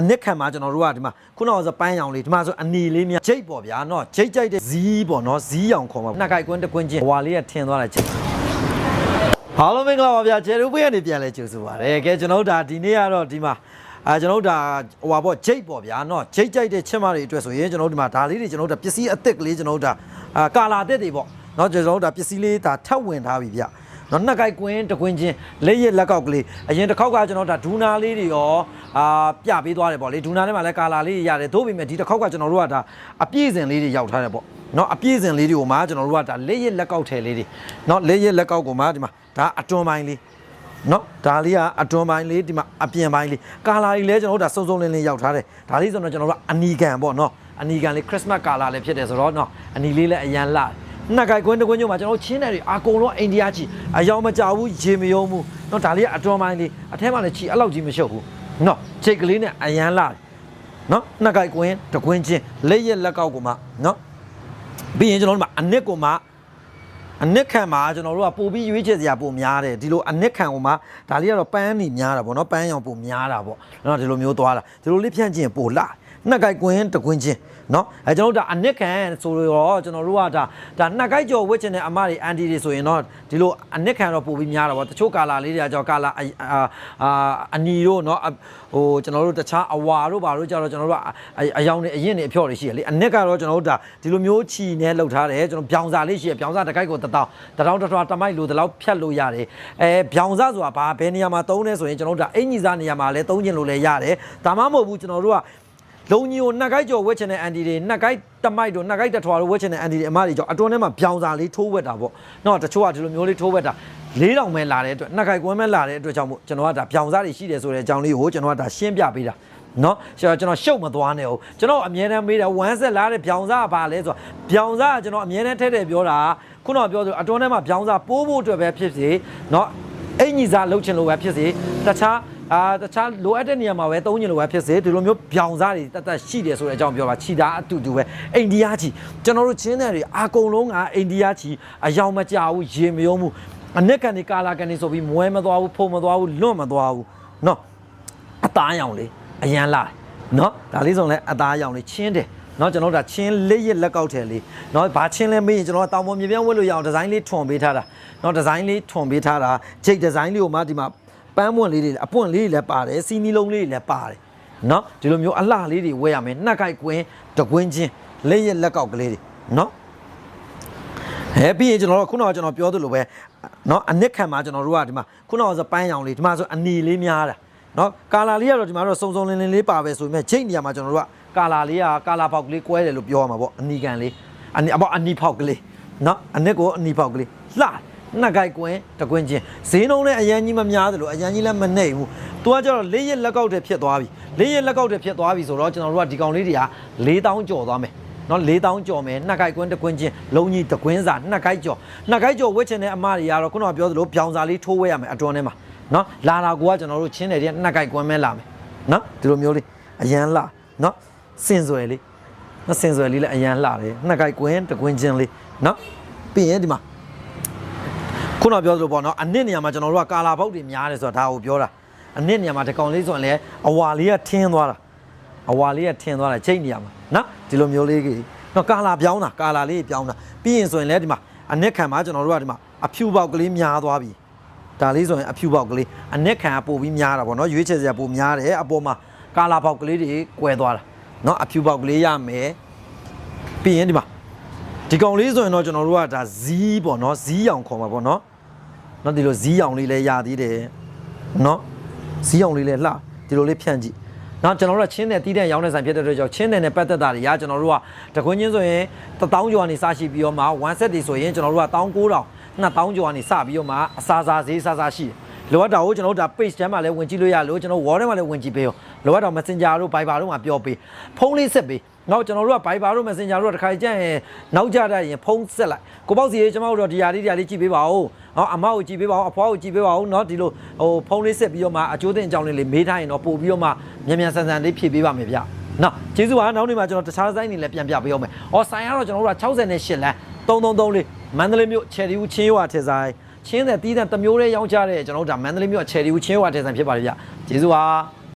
အနစ်ခံမှာကျွန်တော်တို့ကဒီမှာခုနကဆိုပန်းရောင်လေးဒီမှာဆိုအနီလေးများဂျိတ်ပေါ့ဗျာနော်ဂျိတ်ကြိုက်တဲ့ဇီးပေါ့နော်ဇီးရောင်ခေါ်မှာနှစ်ခိုက်ကွင်းတစ်ကွင်းချင်းဟွာလေးကထင်သွားတာဂျိတ်အားလုံးမင်္ဂလာပါဗျာကျယ်တို့ဘေးကနေပြန်လဲကြိုဆိုပါရစေကဲကျွန်တော်တို့ဒါဒီနေ့ကတော့ဒီမှာအာကျွန်တော်တို့ဒါဟိုပါပေါ့ဂျိတ်ပေါ့ဗျာနော်ဂျိတ်ကြိုက်တဲ့ချက်မတွေအတွက်ဆိုရင်ကျွန်တော်တို့ဒီမှာဒါလေးတွေကျွန်တော်တို့ဒါပစ္စည်းအသစ်ကလေးကျွန်တော်တို့ဒါအာကာလာအသစ်တွေပေါ့နော်ကျွန်တော်တို့ဒါပစ္စည်းလေးဒါထပ်ဝင်ထားပြီဗျနော်နှစ်ကိုက်ကွင်းတစ်ကွင်းချင်းလက်ရလက်ကောက်ကလေးအရင်တစ်ခေါက်ကကျွန်တော်တို့ဒါဒူနာလေးတွေရော အာပြပေးသွားတယ်ပေါ့လေဒူနာထဲမှာလည်းကာလာလေးတွေရတယ်သို့ပေမဲ့ဒီတစ်ခေါက်ကကျွန်တော်တို့ကဒါအပြည့်စင်လေးတွေရောက်ထားတယ်ပေါ့နော်အပြည့်စင်လေးတွေကိုမှကျွန်တော်တို့ကဒါလက်ရလက်ကောက်ထဲလေးတွေနော်လက်ရလက်ကောက်ကိုမှဒီမှာဒါအတွန်းပိုင်းလေးနော်ဒါလေးကအတွန်းပိုင်းလေးဒီမှာအပြင်ပိုင်းလေးကာလာကြီးလဲကျွန်တော်တို့ဒါစုံစုံလင်းလင်းရောက်ထားတယ်ဒါလေးဆိုတော့ကျွန်တော်တို့ကအနီကန်ပေါ့နော်အနီကန်လေးခရစ်စမတ်ကာလာလည်းဖြစ်တယ်ဆိုတော့နော်အနီလေးလည်းအရန်လာနှစ်ကိုက်ကွင်းတစ်ကွင်းညို့မှာကျွန်တော်တို့ချင်းတယ်တွေအကုန်လုံးအိန္ဒိယချီအယောင်မကြဘူးရေမယုံဘူးနော်ဒါလေးကအတွန်းပိုင်းလေးအထဲမှာလည်းချီအဲ့လောက်ကြီးမရှုပ်ဘူး နော်ချိတ်ကလေးနဲ့အရန်လာနော်နှစ်ကိုက်ကွင်းတစ်ကွင်းချင်းလက်ရက်လက်ကောက်ကိုမှနော်ပြီးရင်ကျွန်တော်တို့မှာအနစ်ကိုမှအနစ်ခံမှာကျွန်တော်တို့ကပို့ပြီးရွေးချယ်စရာပိုများတယ်ဒီလိုအနစ်ခံကိုမှဒါလေးကတော့ပန်းနေများတာပေါ့နော်ပန်းရောင်ပိုများတာပေါ့နော်ဒီလိုမျိုးသွားတာဒီလိုလေးဖြန့်ကျင်ပိုလာ နှစ်ကိုက်ကွင်းတစ်ကွင်းချင်းနော်အဲကျွန်တော်တို့ဒါအနစ်ခံဆိုတော့ကျွန်တော်တို့ကဒါဒါနှစ်ကိုက်ကြော်ဝစ်ချင်တဲ့အမတွေအန်တီတွေဆိုရင်တော့ဒီလိုအနစ်ခံတော့ပိုပြီးများတာပေါ့တချို့ကာလာလေးတွေကကြောကာလာအာအာအနီတို့နော်ဟိုကျွန်တော်တို့တခြားအဝါတို့ဘာတို့ကြတော့ကျွန်တော်တို့ကအယောင်နေအရင်နေအဖျော်တွေရှိရလေအနစ်ကတော့ကျွန်တော်တို့ဒါဒီလိုမျိုးချီနဲ့လှုပ်ထားတယ်ကျွန်တော်ပြောင်စာလေးရှိရပြောင်စာတစ်ကိုက်ကိုတတောင်းတတောင်းတစ်ထွားတမိုက်လို့တလောက်ဖြတ်လို့ရတယ်အဲပြောင်စာဆိုတာဘာဘယ်နေရာမှာသုံးလဲဆိုရင်ကျွန်တော်တို့ဒါအင်ကြီးစားနေရာမှာလည်းသုံးကျင်လို့လည်းရတယ်ဒါမှမဟုတ်ဘူးကျွန်တော်တို့က လုံကြီးကိုနှစ်ကိုက်ကြော်ဝက်ချင်တဲ့အန်တီတွေနှစ်ကိုက်တမိုက်တို့နှစ်ကိုက်တထွားတို့ဝက်ချင်တဲ့အန်တီတွေအမတွေကြောင့်အတွန်းထဲမှာပြောင်စာလေးထိုးဝက်တာပေါ့နော်တချို့ကဒီလိုမျိုးလေးထိုးဝက်တာလေးတောင်ပဲလာတဲ့အတွက်နှစ်ကိုက်ကွင်းပဲလာတဲ့အတွက်ကြောင့်မို့ကျွန်တော်ကဒါပြောင်စာတွေရှိတယ်ဆိုတဲ့အကြောင်းလေးကိုကျွန်တော်ကဒါရှင်းပြပေးတာနော်ကျွန်တော်ကျွန်တော်ရှုပ်မသွားနဲ့ဟုတ်ကျွန်တော်အမြဲတမ်းမေးတယ်ဝမ်းဆက်လာတဲ့ပြောင်စာကဘာလဲဆိုတော့ပြောင်စာကကျွန်တော်အမြဲတမ်းထည့်တယ်ပြောတာခုနကပြောဆိုအတွန်းထဲမှာပြောင်စာပိုးဖို့အတွက်ပဲဖြစ်စေနော်အင်ကြီးစာလှုပ်ချင်လို့ပဲဖြစ်စေတခြား အာတခြားလိုအပ်တဲ့နေရာမှာပဲသုံးညင်လိုပဲဖြစ်စေဒီလိုမျိုးပြောင်စားတွေတတ်တတ်ရှိတယ်ဆိုတဲ့အကြောင်းပြောပါခြိတာအတူတူပဲအိန္ဒိယချီကျွန်တော်တို့ချင်းတဲ့တွေအကုန်လုံးကအိန္ဒိယချီအယောင်မကြဘူးရေမယုံဘူးအနက်ကန်ဒီကာလာကန်ဒီဆိုပြီးမွဲမသွားဘူးဖုံမသွားဘူးလွတ်မသွားဘူးเนาะအသားရောင်လေးအရန်လာတယ်เนาะဒါလေးဆိုလဲအသားရောင်လေးချင်းတယ်เนาะကျွန်တော်တို့ဒါချင်းလေးရလက်ကောက်တယ်လေးเนาะဘာချင်းလဲမေးရင်ကျွန်တော်ကတောင်ပေါ်မြေပြောင်းဝတ်လို့ရအောင်ဒီဇိုင်းလေးထွန်ပေးထားတာเนาะဒီဇိုင်းလေးထွန်ပေးထားတာဂျိတ်ဒီဇိုင်းလေးကိုမှဒီမှာ ပန်းပွင့်လေးတွေအပွင့်လေးတွေလည်းပါတယ်စီနီလုံးလေးတွေလည်းပါတယ်เนาะဒီလိုမျိုးအလှလေးတွေဝဲရမယ်နှက်ကိုက်ကွင်းတကွင်းချင်းလက်ရက်လက်ကောက်ကလေးတွေเนาะဟဲ့ပြီးရင်ကျွန်တော်တို့ခုနကကျွန်တော်ပြောသလိုပဲเนาะအနစ်ခံမှာကျွန်တော်တို့ကဒီမှာခုနကဆိုပန်းရောင်လေးဒီမှာဆိုအနီလေးများတာเนาะကာလာလေးကတော့ဒီမှာတော့စုံစုံလင်းလင်းလေးပါပဲဆိုပေမဲ့ချိန်နေရာမှာကျွန်တော်တို့ကကာလာလေးကကာလာပေါက်ကလေးကွဲတယ်လို့ပြောရမှာပေါ့အနီကန်လေးအနီအပေါ့အနီပေါက်ကလေးเนาะအနစ်ကိုအနီပေါက်ကလေးလှတယ် နှစ်ကိုက်ကွင်းတကွင်းချင်းဈေးနှုန်းလည်းအရင်ကြီးမများသလိုအရင်ကြီးလည်းမနှိမ့်ဘူး။ तू ကကျတော့လေးရက်လက်ကောက်တည်းဖြစ်သွားပြီ။လေးရက်လက်ကောက်တည်းဖြစ်သွားပြီဆိုတော့ကျွန်တော်တို့ကဒီကောင်လေးတွေက4000ကျော်သွားမယ်။နော်4000ကျော်မယ်နှစ်ကိုက်ကွင်းတကွင်းချင်းလုံးကြီးတကွင်းစာနှစ်ကိုက်ကျော်နှစ်ကိုက်ကျော်ဝစ်ချင်တဲ့အမတွေကတော့ခုနကပြောသလိုပြောင်စာလေးထိုးဝဲရမယ်အတွန်းထဲမှာနော်လာလာကိုကကျွန်တော်တို့ချင်းတယ်တဲ့နှစ်ကိုက်ကွင်းမဲလာမယ်နော်ဒီလိုမျိုးလေးအရန်လာနော်စင်စွယ်လေးနော်စင်စွယ်လေးလည်းအရန်လာတယ်နှစ်ကိုက်ကွင်းတကွင်းချင်းလေးနော်ပြီးရင်ဒီမှာ ခုနပြောသလိုပေါ့နော်အနစ်နေရာမှာကျွန်တော်တို့ကကာလာပေါက်တွေများတယ်ဆိုတာဒါကိုပြောတာအနစ်နေရာမှာဒီကောင်လေးဆိုရင်လည်းအဝါလေးကထင်းသွားတာအဝါလေးကထင်းသွားတာချိန်နေရာမှာနော်ဒီလိုမျိုးလေးကြီးနော်ကာလာပြောင်းတာကာလာလေးပြောင်းတာပြီးရင်ဆိုရင်လည်းဒီမှာအနစ်ခံမှာကျွန်တော်တို့ကဒီမှာအဖြူပေါက်ကလေးများသွားပြီဒါလေးဆိုရင်အဖြူပေါက်ကလေးအနစ်ခံကပို့ပြီးများတာပေါ့နော်ရွေးချယ်စရာပို့များတယ်အပေါ်မှာကာလာပေါက်ကလေးတွေကွဲသွားတာနော်အဖြူပေါက်ကလေးရမယ်ပြီးရင်ဒီမှာဒီကောင်လေးဆိုရင်တော့ကျွန်တော်တို့ကဒါဇီးပေါ့နော်ဇီးရောင်ခေါ်မှာပေါ့နော် နော်ဒီလိုဇီးရောင်လေးလည်းရသေးတယ်နော်ဇီးရောင်လေးလည်းလှဒီလိုလေးဖြန့်ကြည့်နောက်ကျွန်တော်တို့ကချင်းတဲ့တီးတဲ့ရောင်းတဲ့ဆိုင်ဖြစ်တဲ့အတွက်ကြောင့်ချင်းတဲ့နဲ့ပတ်သက်တာတွေရကျွန်တော်တို့ကတကွင်းချင်းဆိုရင်1000ကျော်ကနေစရှိပြီးတော့မှ1 set တွေဆိုရင်ကျွန်တော်တို့က19000 2000ကျော်ကနေစပြီးတော့မှအစားစားဈေးစားစားရှိတယ် လိုအပ်တာကိုကျွန်တော်တို့ဒါ page ထဲမှာလည်းဝင်ကြည့်လို့ရလို့ကျွန်တော် wall ထဲမှာလည်းဝင်ကြည့်ပေးရောလိုအပ်တော့ messenger တို့ viber တို့မှာပြောပေးဖုန်းလေးဆက်ပေးနောက်ကျွန်တော်တို့က viber တို့ messenger တို့တခါကြက်ရင်နောက်ကြတတ်ရင်ဖုန်းဆက်လိုက်ကိုပေါ့စီရေးကျွန်တော်တို့ဒီဟာလေးဒီဟာလေးကြည့်ပေးပါဦးဟောအမကိုကြည့်ပေးပါဦးအဖွားကိုကြည့်ပေးပါဦးเนาะဒီလိုဟိုဖုန်းလေးဆက်ပြီးတော့မှအကျိုးတင်အကြောင်းလေးလေးမေးထားရင်တော့ပို့ပြီးတော့မှမြန်မြန်ဆန်ဆန်လေးဖြည့်ပေးပါမယ်ဗျနော်ကျေးဇူးပါနောက်နေ့မှာကျွန်တော်တခြားဆိုင်တွေလည်းပြန်ပြပေးအောင်မယ်။အော်ဆိုင်ကတော့ကျွန်တော်တို့က68လမ်း3334လေးမန္တလေးမြို့ချယ်ရီဦးချင်းရွာထက်ဆိုင် ချင်းတဲ့တီးတဲ့တစ်မျိုးလေးရောင်းချတဲ့ကျွန်တော်တို့ဒါမန္တလေးမြို့ချယ်ရီဦးချင်းရွာထက်ဆိုင်ဖြစ်ပါတယ်ဗျ။ကျေးဇူးပါ။